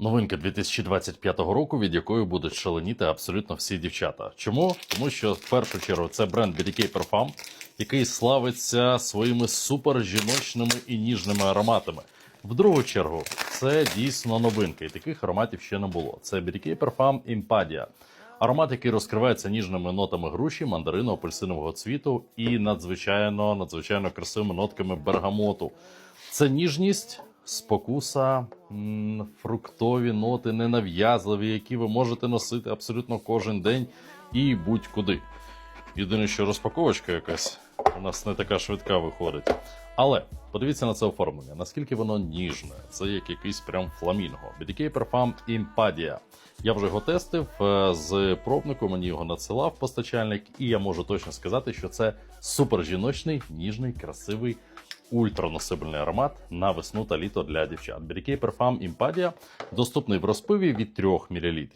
Новинка 2025 року, від якої будуть шаленіти абсолютно всі дівчата. Чому? Тому що в першу чергу це бренд BDK Parfum, який славиться своїми супер жіночними і ніжними ароматами. В другу чергу, це дійсно новинка, і таких ароматів ще не було. Це BDK Parfum Impadia. Аромат, який розкривається ніжними нотами груші, мандарину, апельсинового цвіту і надзвичайно надзвичайно красивими нотками бергамоту. Це ніжність, спокуса, фруктові ноти, ненав'язливі, які ви можете носити абсолютно кожен день і будь-куди. Єдине, що розпаковочка якась у нас не така швидка виходить. Але подивіться на це оформлення, наскільки воно ніжне. Це як якийсь прям фламінго. BDK Parfum Impadia. Я вже його тестив е, з пробнику, мені його надсилав постачальник, і я можу точно сказати, що це супер жіночний, ніжний, красивий, ультраносибельний аромат на весну та літо для дівчат. Бірікей перфам імпадія доступний в розпиві від 3 мл.